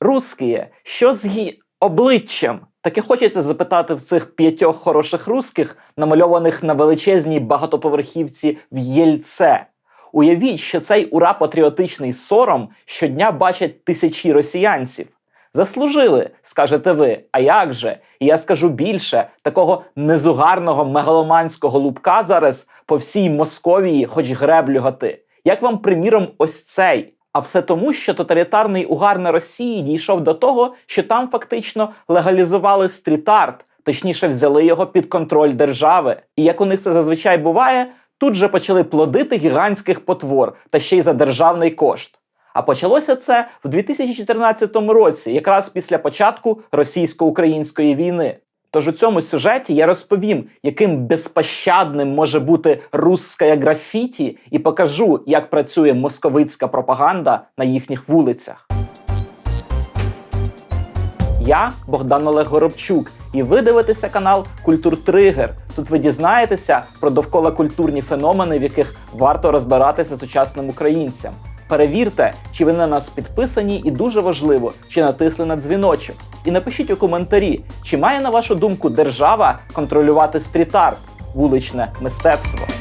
Русські, що з ї... обличчям? Таке хочеться запитати в цих п'ятьох хороших русських, намальованих на величезній багатоповерхівці в Єльце. Уявіть, що цей ура патріотичний сором щодня бачать тисячі росіянців. Заслужили, скажете ви. А як же? І я скажу більше, такого незугарного мегаломанського лупка зараз по всій Московії хоч греблю гати. Як вам, приміром, ось цей? А все тому, що тоталітарний угар на Росії дійшов до того, що там фактично легалізували стріт-арт, точніше, взяли його під контроль держави. І як у них це зазвичай буває, тут же почали плодити гігантських потвор та ще й за державний кошт. А почалося це в 2014 році, якраз після початку російсько-української війни. Тож у цьому сюжеті я розповім, яким безпощадним може бути русська графіті, і покажу, як працює московицька пропаганда на їхніх вулицях. Я Богдан Олег Горобчук, і ви дивитеся канал Культур Тригер. Тут ви дізнаєтеся про довкола культурні феномени, в яких варто розбиратися сучасним українцям. Перевірте, чи ви на нас підписані, і дуже важливо, чи натисли на дзвіночок. І напишіть у коментарі, чи має на вашу думку держава контролювати стріт-арт, вуличне мистецтво.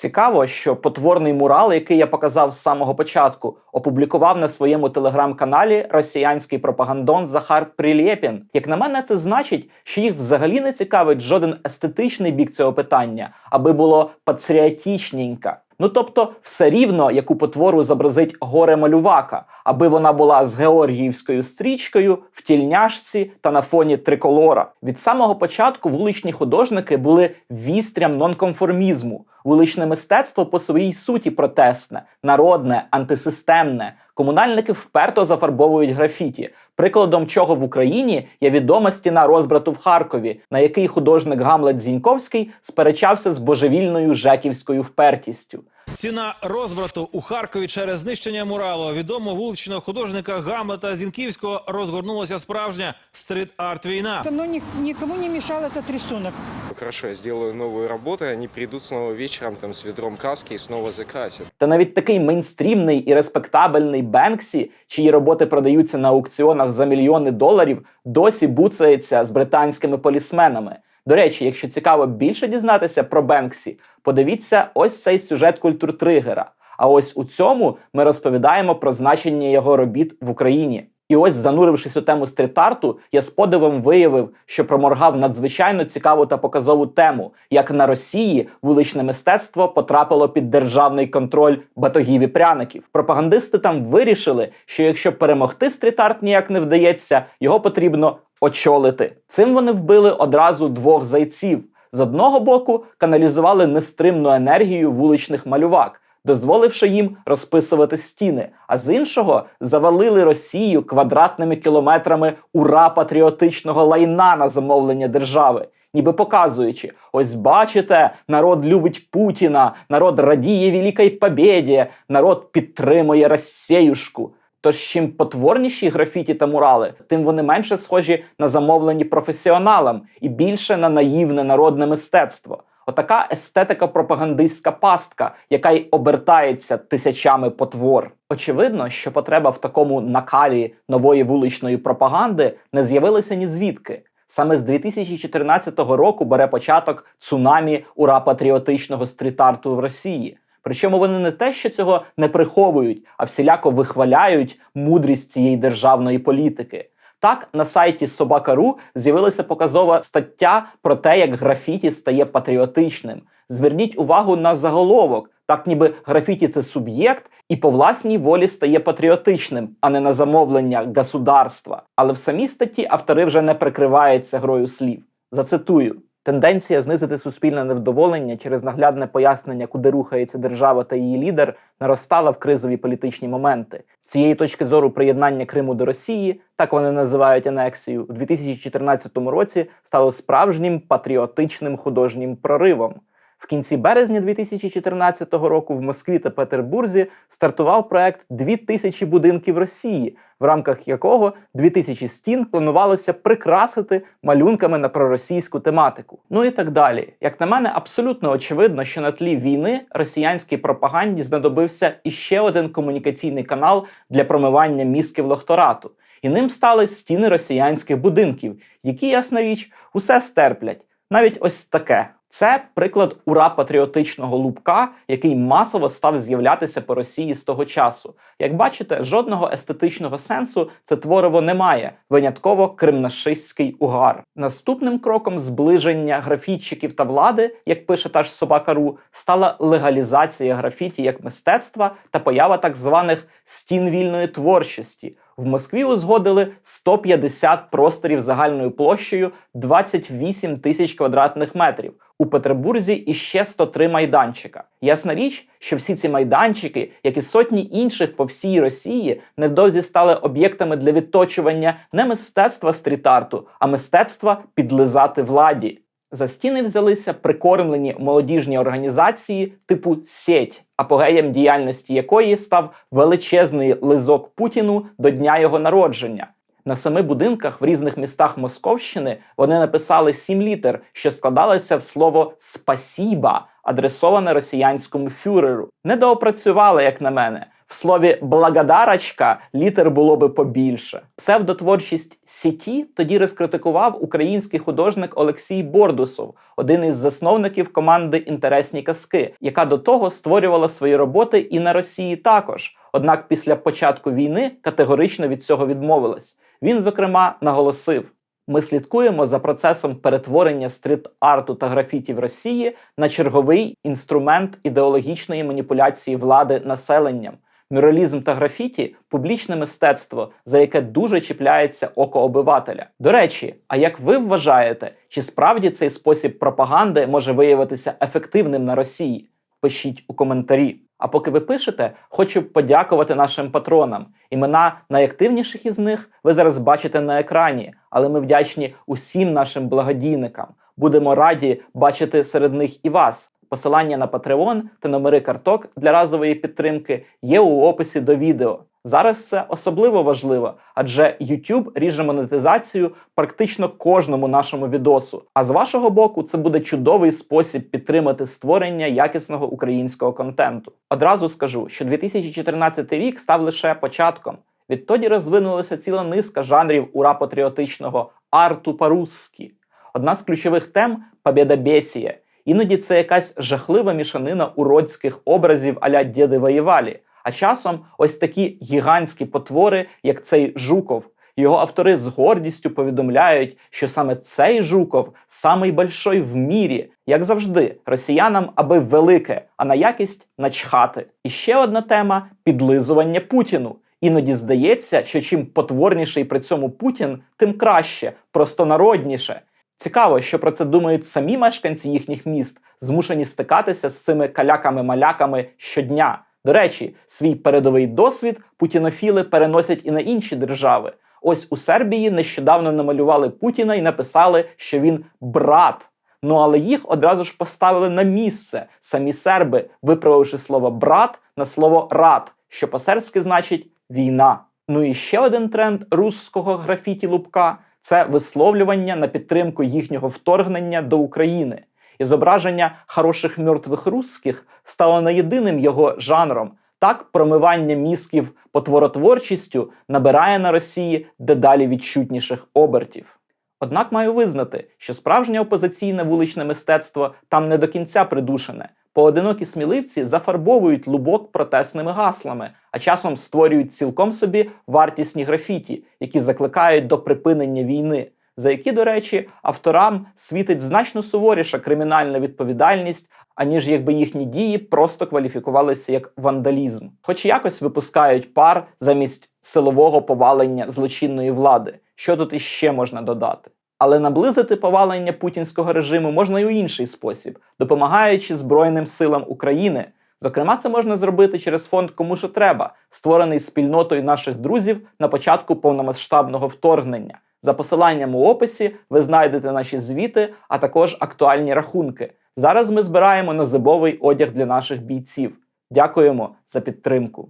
Цікаво, що потворний мурал, який я показав з самого початку, опублікував на своєму телеграм-каналі росіянський пропагандон Захар Прилєпін. Як на мене, це значить, що їх взагалі не цікавить жоден естетичний бік цього питання, аби було патріотичненько. Ну тобто, все рівно, яку потвору зобразить горе малювака, аби вона була з георгіївською стрічкою в тільняшці та на фоні триколора. Від самого початку вуличні художники були вістрям нонконформізму. Вуличне мистецтво по своїй суті протестне, народне, антисистемне. Комунальники вперто зафарбовують графіті. Прикладом чого в Україні є відома стіна розбрату в Харкові, на який художник Гамлет Зіньковський сперечався з божевільною жеківською впертістю. Стіна розбрату у Харкові через знищення муралу відомого вуличного художника Гамлета Зінківського розгорнулася справжня стрит-арт війна. Но ни- никому не мешал этот рисунок. Хорошо, я сделаю новые работы, они придут снова вечером там с ведром краски и снова закрасят. Та навіть такий мейнстрімний і респектабельний Бенксі, чиї роботи продаються на аукціонах за мільйони доларів, досі буцається з британськими полісменами. До речі, якщо цікаво більше дізнатися про Бенксі, подивіться ось цей сюжет культуртригера. А ось у цьому ми розповідаємо про значення його робіт в Україні. І ось, занурившись у тему стріт-арту, я з подивом виявив, що проморгав надзвичайно цікаву та показову тему, як на Росії вуличне мистецтво потрапило під державний контроль батогів і пряників. Пропагандисти там вирішили, що якщо перемогти стріт-арт ніяк не вдається, його потрібно очолити. Цим вони вбили одразу двох зайців. З одного боку каналізували нестримну енергію вуличних малювак дозволивши їм розписувати стіни, а з іншого завалили Росію квадратними кілометрами ура патріотичного лайна на замовлення держави. Ніби показуючи, ось бачите, народ любить Путіна, народ радіє великій побєді, народ підтримує Росіюшку. Тож чим потворніші графіті та мурали, тим вони менше схожі на замовлені професіоналам і більше на наївне народне мистецтво. Отака естетика пропагандистська пастка, яка й обертається тисячами потвор. Очевидно, що потреба в такому накалі нової вуличної пропаганди не з'явилася ні звідки. Саме з 2014 року бере початок цунамі ура патріотичного стріт-арту в Росії. Причому вони не те, що цього не приховують, а всіляко вихваляють мудрість цієї державної політики. Так, на сайті Собака.ру з'явилася показова стаття про те, як графіті стає патріотичним. Зверніть увагу на заголовок, так ніби графіті це суб'єкт і по власній волі стає патріотичним, а не на замовлення государства. Але в самій статті автори вже не прикриваються грою слів. Зацитую. Тенденція знизити суспільне невдоволення через наглядне пояснення, куди рухається держава та її лідер, наростала в кризові політичні моменти. З цієї точки зору приєднання Криму до Росії, так вони називають анексію, у 2014 році стало справжнім патріотичним художнім проривом. В кінці березня 2014 року в Москві та Петербурзі стартував проект «2000 будинків Росії, в рамках якого 2000 стін планувалося прикрасити малюнками на проросійську тематику. Ну і так далі. Як на мене, абсолютно очевидно, що на тлі війни росіянській пропаганді знадобився іще один комунікаційний канал для промивання мізків лохторату. І ним стали стіни росіянських будинків, які, ясна річ, усе стерплять. Навіть ось таке. Це приклад ура патріотичного лупка, який масово став з'являтися по Росії з того часу. Як бачите, жодного естетичного сенсу це твориво не має, винятково кримнашистський угар. Наступним кроком зближення графітчиків та влади, як пише та ж собака.ру, стала легалізація графіті як мистецтва та поява так званих стін вільної творчості. В Москві узгодили 150 просторів загальною площею 28 тисяч квадратних метрів. У Петербурзі іще 103 майданчика. Ясна річ, що всі ці майданчики, як і сотні інших по всій Росії, невдовзі стали об'єктами для відточування не мистецтва стріт-арту, а мистецтва підлизати владі. За стіни взялися прикормлені молодіжні організації типу Сєть, апогеєм діяльності якої став величезний лизок Путіну до дня його народження. На семи будинках в різних містах Московщини вони написали сім літер, що складалися в слово «спасіба», адресоване росіянському фюреру. Не доопрацювали, як на мене. В слові благодарочка літер було би побільше. Псевдотворчість сіті тоді розкритикував український художник Олексій Бордусов, один із засновників команди Інтересні казки, яка до того створювала свої роботи і на Росії також. Однак після початку війни категорично від цього відмовилась. Він, зокрема, наголосив: ми слідкуємо за процесом перетворення стріт-арту та графіті в Росії на черговий інструмент ідеологічної маніпуляції влади населенням. Мюралізм та графіті публічне мистецтво, за яке дуже чіпляється око обивателя. До речі, а як ви вважаєте, чи справді цей спосіб пропаганди може виявитися ефективним на Росії? Пишіть у коментарі. А поки ви пишете, хочу подякувати нашим патронам. Імена найактивніших із них ви зараз бачите на екрані, але ми вдячні усім нашим благодійникам. Будемо раді бачити серед них і вас. Посилання на Patreon та номери карток для разової підтримки є у описі до відео. Зараз це особливо важливо, адже YouTube ріже монетизацію практично кожному нашому відосу. А з вашого боку, це буде чудовий спосіб підтримати створення якісного українського контенту. Одразу скажу, що 2014 рік став лише початком. Відтоді розвинулася ціла низка жанрів ура патріотичного арту по-русски. Одна з ключових тем побєдобєсія. Іноді це якась жахлива мішанина уродських образів аля діди воєвалі. А часом ось такі гігантські потвори, як цей Жуков. Його автори з гордістю повідомляють, що саме цей Жуков самий большой в мірі, як завжди, росіянам аби велике, а на якість начхати. І ще одна тема підлизування Путіну. Іноді здається, що чим потворніший при цьому Путін, тим краще, простонародніше. Цікаво, що про це думають самі мешканці їхніх міст, змушені стикатися з цими каляками-маляками щодня. До речі, свій передовий досвід путінофіли переносять і на інші держави. Ось у Сербії нещодавно намалювали Путіна і написали, що він брат. Ну але їх одразу ж поставили на місце самі серби, виправивши слово брат на слово рад, що по-сербськи значить війна. Ну і ще один тренд русского графіті лупка це висловлювання на підтримку їхнього вторгнення до України. І зображення хороших мертвих русських стало не єдиним його жанром. Так, промивання мізків потворотворчістю набирає на Росії дедалі відчутніших обертів. Однак маю визнати, що справжнє опозиційне вуличне мистецтво там не до кінця придушене. Поодинокі сміливці зафарбовують лубок протесними гаслами, а часом створюють цілком собі вартісні графіті, які закликають до припинення війни, за які, до речі, авторам світить значно суворіша кримінальна відповідальність, аніж якби їхні дії просто кваліфікувалися як вандалізм, хоч якось випускають пар замість силового повалення злочинної влади. Що тут іще можна додати? Але наблизити повалення путінського режиму можна й у інший спосіб, допомагаючи Збройним силам України. Зокрема, це можна зробити через фонд Кому що треба, створений спільнотою наших друзів на початку повномасштабного вторгнення. За посиланням у описі ви знайдете наші звіти, а також актуальні рахунки. Зараз ми збираємо на зимовий одяг для наших бійців. Дякуємо за підтримку.